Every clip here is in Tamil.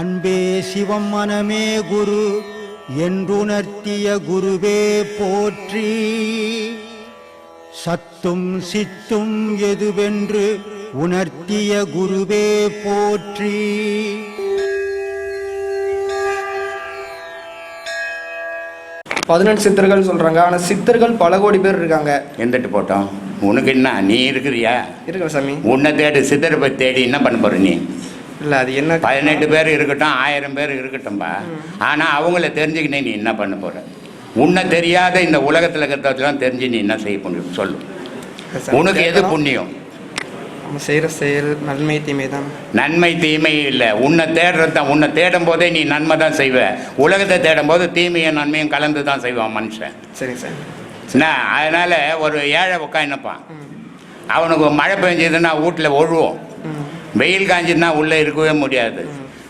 அன்பே சிவம் மனமே குரு என்றுணர்த்திய குருவே போற்றி. சத்தும் சித்தும் எதுவென்று உணர்த்திய குருவே போற்றி. பதினெட்டு சித்தர்கள் சொல்றாங்க ஆனா சித்தர்கள் பல கோடி பேர் இருக்காங்க. எந்திட்டு போட்டோம்? உனக்கு என்ன நீ இருக்கிறியா? இருக்கிற சாமி. உன்னை தேடு சித்தரை போய் தேடி என்ன பண்ண போற நீ? இல்ல அது என்ன பதினெட்டு பேர் இருக்கட்டும் ஆயிரம் பேர் இருக்கட்டும்பா. ஆனால் அவங்கள தெரிஞ்சுக்கினே நீ என்ன பண்ண போற? உன்னை தெரியாத இந்த உலகத்தில் இருக்கிறதெல்லாம் தெரிஞ்சு நீ என்ன செய்ய முடியும் சொல்லு. உனக்கு எது. புண்ணியம்? நம்ம செய்யற செயல் நன்மை தீமை தான். நன்மை தீமை இல்லை. உன்னை தேடுறது தான். உன்னை தேடும் போதே நீ நன்மை தான் செய்வ. உலகத்தை தேடும் போது தீமையும் நன்மையும் கலந்து தான் செய்வான் மனுஷன். சரிங்க சார் என்ன அதனால் ஒரு ஏழை உட்காந்துப்பான் அவனுக்கு மழை பெஞ்சதுன்னா வீட்டில் ஒழுவோம். வெயில் காஞ்சிதுன்னா உள்ளே இருக்கவே முடியாது.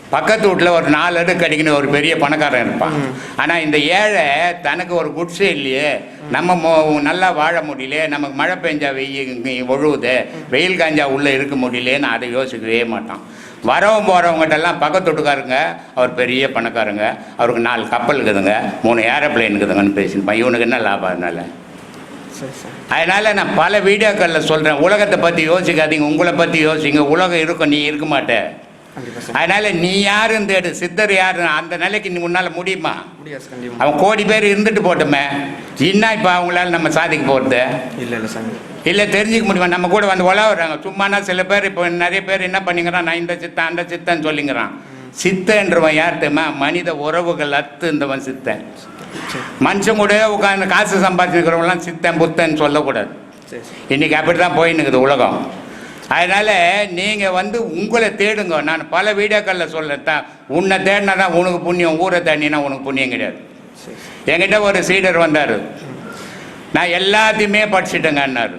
பக்கத்து வீட்டில் ஒரு நாலு அடுக்கு அடிக்கணும் ஒரு பெரிய பணக்காரன் இருப்பான். ஆனால் இந்த ஏழை தனக்கு ஒரு குட்ஸே இல்லையே. நம்ம மோ- நல்லா வாழ முடியலையே நமக்கு மழை பெஞ்சா வெயில் ஒழுகுது வெயில் காஞ்சா உள்ளே இருக்க முடியலையேன்னு அதை யோசிக்கவே மாட்டான். வரவும் போகிறவங்ககிட்டலாம் பக்கத்து வீட்டுக்காரங்க அவர் பெரிய பணக்காரங்க அவருக்கு நாலு கப்பல் இருக்குதுங்க மூணு ஏரோப்ளேன் இருக்குதுங்கன்னு பேசியிருப்பான் இவனுக்கு என்ன லாபம் அதனால? சரி சார். அதனால் நான் பல வீடியோக்களில் சொல்கிறேன் உலகத்தை பற்றி யோசிக்காதீங்க உங்களை பற்றி யோசிங்க உலகம் இருக்கும் நீ இருக்க மாட்டே. கண்டிப்பா சார் அதனால் நீ யாருன்னு தேடு சித்தர் யாரு? அந்த நிலைக்கு நீ உன்னால் முடியுமா? அவன் கோடி பேர் இருந்துட்டு போட்டுமே. என்ன இப்போ அவங்களால நம்ம சாதிக்க போகிறது இல்ல இல்ல சாமி. இல்லை தெரிஞ்சுக்க முடியுமா? நம்ம கூட வந்து உலவுறாங்க. சும்மானா சில பேர் இப்போ நிறைய பேர் என்ன பண்ணிக்கிறான்? நான் இந்த சித்தன் அந்த சித்தன் சொல்லிங்கிறான் சித்தன்றவன் யார் தெரியுமா? மனித உறவுகள் அத்துன்றவன் சித்தன். மனுஷன் கூட உட்காந்து காசு சம்பாதிச்சுக்கிறவங்களாம் சித்தன் புத்தன் சொல்லக்கூடாது. இன்னைக்கு அப்படி தான் போயின்னு இருக்குது உலகம். அதனால் நீங்கள் வந்து உங்களை தேடுங்க. நான் பல வீடியோக்களில் சொல்கிறேன் தான் உன்னை தேடினா தான் உனக்கு புண்ணியம் ஊரை தேடினா உனக்கு புண்ணியம் கிடையாது. என்கிட்ட ஒரு சீடர் வந்தார். நான் எல்லாத்தையுமே படிச்சுட்டேங்கன்னாரு.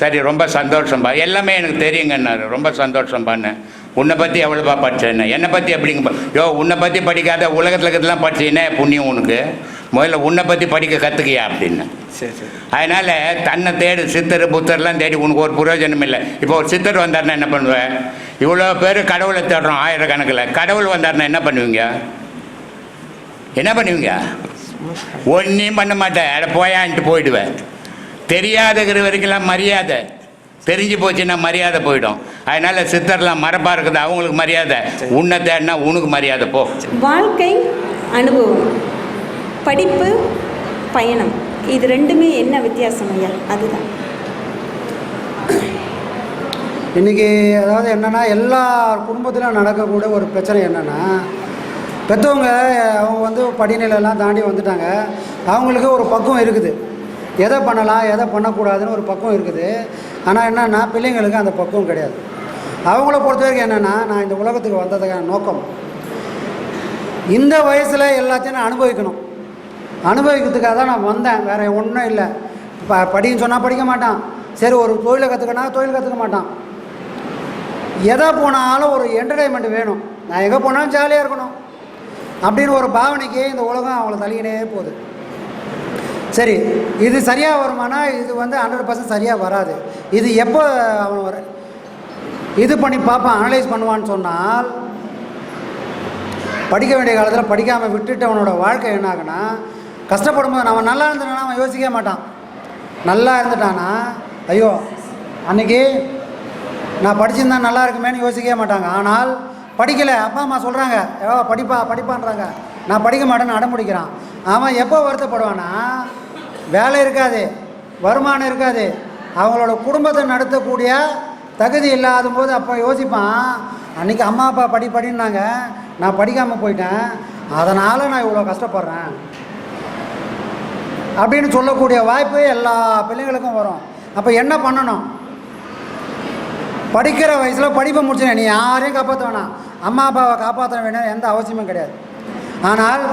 சரி ரொம்ப சந்தோஷம்பா. எல்லாமே எனக்கு தெரியுங்கன்னாரு. ரொம்ப சந்தோஷம்பான்னு உன்னை பற்றி எவ்வளோப்பா படிச்சேன்னு என்னை? பற்றி எப்படிங்க யோ உன்னை பற்றி படிக்காத உலகத்தில் இருக்கிறதெல்லாம் படிச்சீங்கன்னா புண்ணியம் உனக்கு? முதல்ல உன்னை பற்றி படிக்க கற்றுக்கியா அப்படின்னு. சரி சரி. அதனால் தன்னை தேடு சித்தர் புத்தர்லாம் தேடி உனக்கு ஒரு பிரயோஜனம் இல்லை. இப்போ ஒரு சித்தர் வந்தாருன்னா என்ன பண்ணுவேன் இவ்வளோ பேர் கடவுளை தேடுறோம் ஆயிரக்கணக்கில். கடவுள் வந்தாருன்னா என்ன பண்ணுவீங்க? என்ன பண்ணுவீங்க? ஒன்றையும் பண்ண மாட்டேன். அட போயான்ட்டு போயிடுவேன். தெரியாதகிற வரைக்கும்லாம் மரியாதை. தெரிஞ்சு போச்சுன்னா மரியாதை போயிடும். அதனால சித்தர்லாம் மரப்பாக இருக்குது அவங்களுக்கு மரியாதை. உன்னை தேடினா உனக்கு மரியாதை போ. வாழ்க்கை அனுபவம். படிப்பு பயணம். இது ரெண்டுமே என்ன வித்தியாசம் ஐயா? அதுதான். இன்றைக்கி அதாவது என்னென்னா எல்லா குடும்பத்திலும் நடக்கக்கூடிய ஒரு பிரச்சனை என்னென்னா பெற்றவங்க அவங்க வந்து படிநிலையெல்லாம் தாண்டி வந்துட்டாங்க. அவங்களுக்கு ஒரு பக்குவம் இருக்குது. எதை பண்ணலாம் எதை பண்ணக்கூடாதுன்னு ஒரு பக்குவம் இருக்குது. ஆனால் என்னென்னா பிள்ளைங்களுக்கு அந்த பக்குவம் கிடையாது. அவங்கள பொறுத்த வரைக்கும் என்னென்னா நான் இந்த உலகத்துக்கு வந்ததுக்கான நோக்கம். இந்த வயசில் எல்லாத்தையும் நான் அனுபவிக்கணும். அனுபவிக்கிறதுக்காக தான் நான் வந்தேன். வேறு ஒன்றும் இல்லை. ப படின்னு சொன்னால் படிக்க மாட்டான். சரி ஒரு தொழிலை கற்றுக்கனா தொழில் கற்றுக்க மாட்டான். எதை போனாலும் ஒரு என்டர்டைன்மெண்ட் வேணும். நான் எங்கே போனாலும் ஜாலியாக இருக்கணும். அப்படின்னு ஒரு பாவனைக்கு இந்த உலகம் அவங்கள தள்ளிக்கிட்டே போகுது. சரி இது சரியாக வருமானா இது வந்து ஹண்ட்ரட் பர்சன்ட் சரியாக வராது. இது எப்போ அவன் வர இது பண்ணி பார்ப்பான் அனலைஸ் பண்ணுவான்னு சொன்னால் படிக்க வேண்டிய காலத்தில் படிக்காமல் விட்டுட்டு அவனோட வாழ்க்கை என்ன ஆகுனா கஷ்டப்படும் போது நம்ம நல்லா இருந்துட்டானா அவன் யோசிக்க மாட்டான். நல்லா இருந்துட்டானா ஐயோ அன்னைக்கு நான் படிச்சிருந்தா நல்லா இருக்குமேன்னு யோசிக்கவே மாட்டாங்க. ஆனால் படிக்கலை. அப்பா அம்மா சொல்கிறாங்க ஏவா படிப்பா படிப்பான்றாங்க. நான் படிக்க மாட்டேன்னு அடம் பிடிக்கிறான். அவன் எப்போ வருத்தப்படுவானா வேலை இருக்காது வருமானம் இருக்காது. அவங்களோட குடும்பத்தை நடத்தக்கூடிய தகுதி இல்லாத போது அப்போ யோசிப்பான் அன்றைக்கி அம்மா அப்பா படி படின்னாங்க. நான் படிக்காமல் போயிட்டேன். அதனால் நான் இவ்வளோ கஷ்டப்படுறேன். அப்படின்னு சொல்லக்கூடிய வாய்ப்பு எல்லா பிள்ளைங்களுக்கும் வரும். அப்போ என்ன பண்ணணும்? படிக்கிற வயசில் படிப்பை முடிச்சுனேன் நீ யாரையும் காப்பாற்ற வேணாம். அம்மா அப்பாவை காப்பாற்ற வேணும் எந்த அவசியமும் கிடையாது. ஆனால்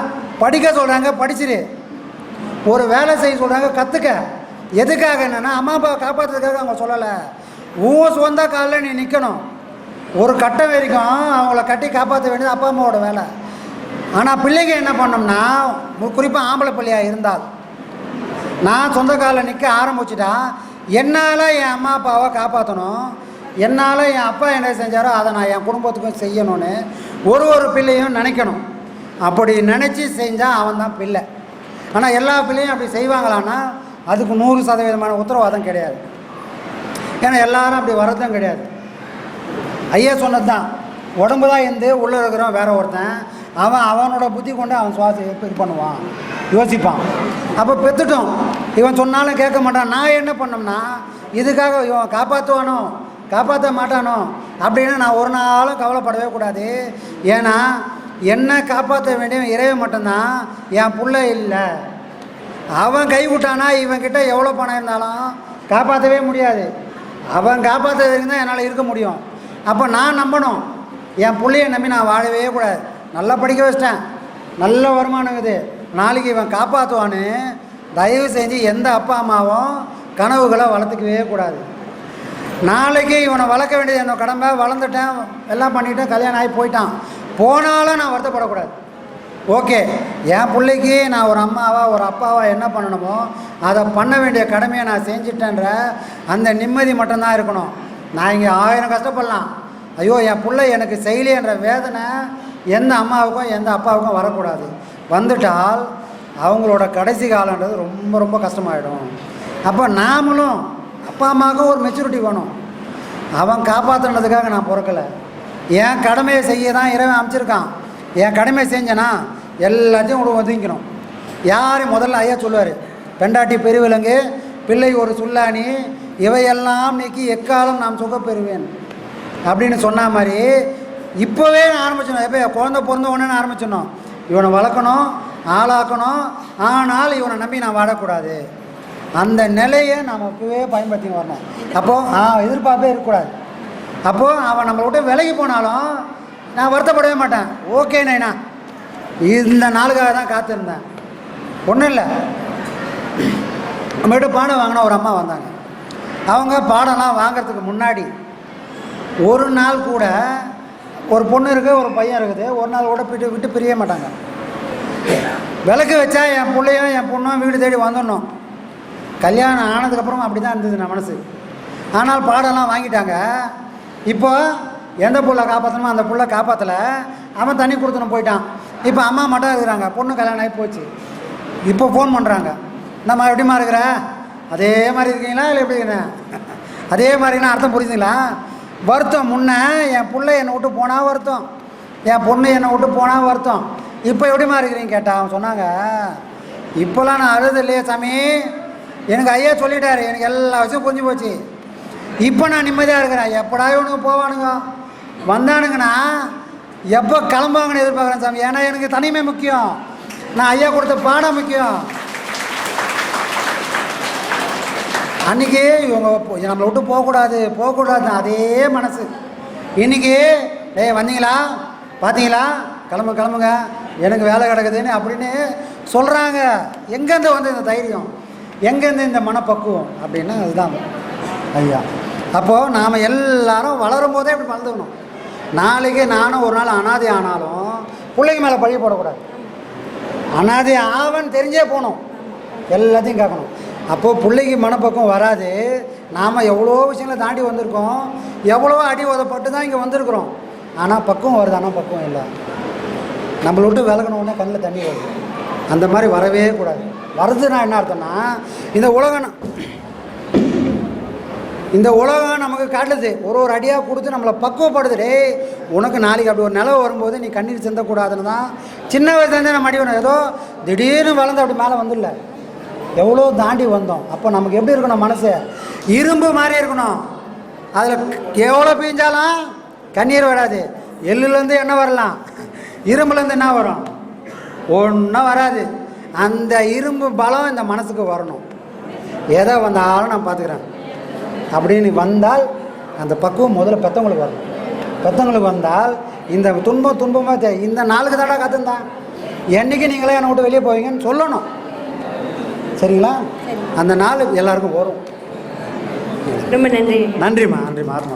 படிக்க சொல்கிறாங்க படிச்சிரு. ஒரு வேலை செய்ய சொல்கிறாங்க கற்றுக்க எதுக்காக என்னென்னா அம்மா அப்பாவை காப்பாற்றுறதுக்காக அவங்க சொல்லலை. உன் சொந்த காலில் நீ நிற்கணும் ஒரு கட்டம் வரைக்கும் அவங்கள கட்டி காப்பாற்ற வேண்டியது அப்பா அம்மாவோட வேலை. ஆனால் பிள்ளைங்க என்ன பண்ணோம்னா குறிப்பாக ஆம்பளை பிள்ளையாக இருந்தால். நான் சொந்த காலில் நிற்க ஆரம்பிச்சிட்டா என்னால் என் அம்மா அப்பாவை காப்பாற்றணும் என்னால் என் அப்பா என்ன செஞ்சாரோ அதை நான் என் குடும்பத்துக்கும் செய்யணும்னு ஒரு ஒரு பிள்ளையும் நினைக்கணும். அப்படி நினச்சி செஞ்சால் அவன் தான் பிள்ளை. ஆனால் எல்லா பிள்ளையும் அப்படி செய்வாங்களான்னா அதுக்கு நூறு சதவீதமான உத்தரவாதம் கிடையாது. ஏன்னா எல்லாரும் அப்படி வரதும் கிடையாது. ஐயா சொன்னது தான் உடம்பு தான் இருந்து உள்ளே இருக்கிறவன் வேற ஒருத்தன். அவன் அவனோட புத்தி கொண்டு அவன் சுவாச இது பண்ணுவான். யோசிப்பான். அப்போ பெற்றுட்டோம் இவன் சொன்னாலும் கேட்க மாட்டான். நான் என்ன பண்ணோம்னா இதுக்காக இவன் காப்பாற்றுவானோ காப்பாற்ற மாட்டானோ அப்படின்னு நான் ஒரு நாளும் கவலைப்படவே கூடாது. ஏன்னா என்னை காப்பாற்ற வேண்டியவன் இறைவன் மட்டும்தான். என் பிள்ளை இல்லை. அவன் கைவிட்டானா இவன்கிட்ட எவ்வளோ பணம் இருந்தாலும் காப்பாற்றவே முடியாது. அவன் காப்பாற்றுறதுக்கு தான் என்னால் இருக்க முடியும். அப்போ நான் நம்பணும். என் பிள்ளைய நம்பி நான் வாழவே கூடாது. நல்லா படிக்க வச்சிட்டேன். நல்ல வருமானம் இது நாளைக்கு இவன் காப்பாற்றுவான்னு தயவு செஞ்சு எந்த அப்பா அம்மாவும் கனவுகளை வளர்த்துக்கவே கூடாது. நாளைக்கு இவனை வளர்க்க வேண்டியது என்னோட கடமை. வளர்ந்துட்டேன். எல்லாம் பண்ணிட்டேன். கல்யாணம் ஆகி போயிட்டான். போனாலும் நான் வருத்தப்படக்கூடாது. ஓகே என் பிள்ளைக்கு நான் ஒரு அம்மாவா ஒரு அப்பாவா என்ன பண்ணணுமோ அதை பண்ண வேண்டிய கடமையை நான் செஞ்சிட்டேன்ற அந்த நிம்மதி மட்டும்தான் இருக்கணும். நான் இங்கே ஆயிரம் கஷ்டப்படலாம். ஐயோ என் பிள்ளை எனக்கு செய்யலையன்ற வேதனை எந்த அம்மாவுக்கும் எந்த அப்பாவுக்கும் வரக்கூடாது. வந்துட்டால் அவங்களோட கடைசி காலன்றது ரொம்ப ரொம்ப கஷ்டமாயிடும். அப்போ நாமளும் அப்பா அம்மாவுக்கும் ஒரு மெச்சூரிட்டி வேணும். அவன் காப்பாற்றுனதுக்காக நான் பிறக்கலை. என் கடமையை செய்ய தான் இறைவன் அமைச்சிருக்கான் என் கடமையை செஞ்சேன்னா எல்லாத்தையும் உங்களுக்கு ஒதுங்கிக்கணும் யார் முதல்ல ஐயா சொல்லுவார்? பெண்டாட்டி பெருவிலங்கு பிள்ளை ஒரு சுல்லானி இவையெல்லாம் நீக்கி எக்காலம் நாம் சுகப்பெறுவேன் அப்படின்னு சொன்ன மாதிரி இப்போவே நான் ஆரம்பிச்சிடணும். எப்போ? குழந்த பிறந்த உடனே ஆரம்பிச்சிடணும். இவனை வளர்க்கணும் ஆளாக்கணும். ஆனால் இவனை நம்பி நான் வாழக்கூடாது அந்த நிலையை நாம் இப்போவே பயன்படுத்தி வரணும். அப்போது ஆ எதிர்பார்ப்பே இருக்கக்கூடாது. அப்போது அவன் நம்மளை விட்டு விலகி போனாலும் நான் வருத்தப்படவே மாட்டேன். ஓகே நைனா. இந்த நாளுக்காக தான் காத்திருந்தேன். ஒன்றும் இல்லை. நம்மகிட்ட பாடம் வாங்கின ஒரு அம்மா வந்தாங்க. அவங்க பாடம்லாம் வாங்குறதுக்கு முன்னாடி ஒரு நாள் கூட ஒரு பொண்ணு இருக்குது ஒரு பையன் இருக்குது. ஒரு நாள் கூட விட்டு விட்டு பிரிய மாட்டாங்க. விளக்கு வச்சா என் பிள்ளையும் என் பொண்ணும் வீடு தேடி வந்துடணும். கல்யாணம் ஆனதுக்கப்புறம் அப்படி தான் இருந்தது நான் மனசு. ஆனால் பாடம்லாம் வாங்கிட்டாங்க. இப்போ எந்த புள்ள காப்பாற்றணுமோ அந்த புள்ள காப்பாற்றலை அவன் தண்ணி கொடுத்துன்னு போயிட்டான். இப்போ அம்மா மட்டும் இருக்கிறாங்க. பொண்ணு கல்யாணம் ஆகி போச்சு. இப்போ ஃபோன் பண்ணுறாங்க நம்ம எப்படிமா இருக்கிற? அதே மாதிரி இருக்கீங்களா இல்லை எப்படி அதே மாதிரினா அர்த்தம் புரியுதுங்களா வருத்தம் முன்னே என் பிள்ளை என்னை விட்டு போனால் வருத்தம். என் பொண்ணு என்னை விட்டு போனால் வருத்தம். இப்போ எப்படிமா இருக்கிறீங்க கேட்டான் அவன் சொன்னாங்க இப்போல்லாம் நான் அழுது இல்லையே சாமி. எனக்கு ஐயா சொல்லிட்டாரு. எனக்கு எல்லா விஷயம் புரிஞ்சு போச்சு. இப்போ நான் நிம்மதியாக இருக்கிறேன். எப்படா இவனுங்க போவானுங்க? வந்தானுங்கன்னா எப்போ கிளம்புவாங்கன்னு எதிர்பார்க்குறேன் சாமி. ஏன்னா எனக்கு தனிமை முக்கியம். நான் ஐயா கொடுத்த பாடம் முக்கியம். அன்றைக்கி இவங்க நம்மளை விட்டு போகக்கூடாது போகக்கூடாது அதே மனசு. இன்னைக்கு டேய் வந்தீங்களா? பார்த்தீங்களா கிளம்பு கிளம்புங்க. எனக்கு வேலை கிடக்குதுன்னு அப்படின்னு சொல்கிறாங்க எங்கேருந்து வந்து இந்த தைரியம்? எங்கேருந்து இந்த மனப்பக்குவம்? அப்படின்னா அதுதான் ஐயா. அப்போது நாம் எல்லாரும் வளரும் போதே இப்படி வளர்ந்துக்கணும். நாளைக்கு நானும் ஒரு நாள் அனாதை ஆனாலும் பிள்ளைங்க மேலே பழி போடக்கூடாது. அனாதை ஆவன் தெரிஞ்சே போகணும். எல்லாத்தையும் கேட்கணும். அப்போது பிள்ளைக்கு மனப்பக்கம் வராது. நாம் எவ்வளோ விஷயங்களை தாண்டி வந்திருக்கோம். எவ்வளோ அடி உதப்பட்டு தான் இங்கே வந்திருக்கிறோம். ஆனால் பக்குவம் வருது. ஆனால் பக்குவம் இல்லை. நம்மளை விட்டு விலகணுன்னே கண்ணில் தண்ணி வருது. அந்த மாதிரி வரவே கூடாது. வருதுன்னா என்ன அர்த்தம்னா இந்த உலகம் இந்த உலகம் நமக்கு காட்டுது. ஒரு ஒரு அடியாக கொடுத்து நம்மளை பக்குவப்படுது டேய் உனக்கு நாளைக்கு அப்படி ஒரு நிலவு வரும்போது நீ கண்ணீர் சிந்தக்கூடாதுன்னு தான் சின்ன வயசுலேருந்தே நம்ம அடி ஏதோ திடீர்னு வளர்ந்து அப்படி மேலே வந்துடல. எவ்வளோ தாண்டி வந்தோம். அப்போ நமக்கு எப்படி இருக்கணும் மனசு? இரும்பு மாதிரி இருக்கணும். அதில் எவ்வளோ பீஞ்சாலும் கண்ணீர் வராது. எள்ளுலேருந்து என்ன வரலாம். இரும்புலேருந்து என்ன வரும். ஒன்றும் வராது. அந்த இரும்பு பலம் இந்த மனசுக்கு வரணும். எதை வந்தாலும் நான் பார்த்துக்கிறேன். அப்படின்னு வந்தால் அந்த பக்குவம் முதல்ல பெற்றவங்களுக்கு வரணும் பெற்றவங்களுக்கு வந்தால் இந்த துன்பம் துன்பமாக தெ- இந்த நாளுக்கு தாடா காத்திருந்தான். என்னைக்கு நீங்களே என்னை விட்டு வெளியே போவீங்கன்னு சொல்லணும். சரிங்களா? அந்த நாள் எல்லாருக்கும் வரும். ரொம்ப நன்றி. நன்றிம்மா நன்றிம்மா. ஆத்மா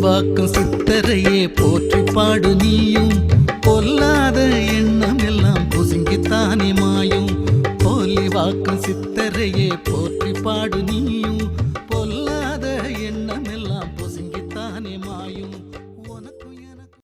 வாக்கும் சித்தரையே போற்றி பாடு நீயும். பொல்லாத எண்ணம் எல்லாம் புசுங்கித்தானே மாயும். போலி வாக்கும் சித்தரையே போற்றி பாடு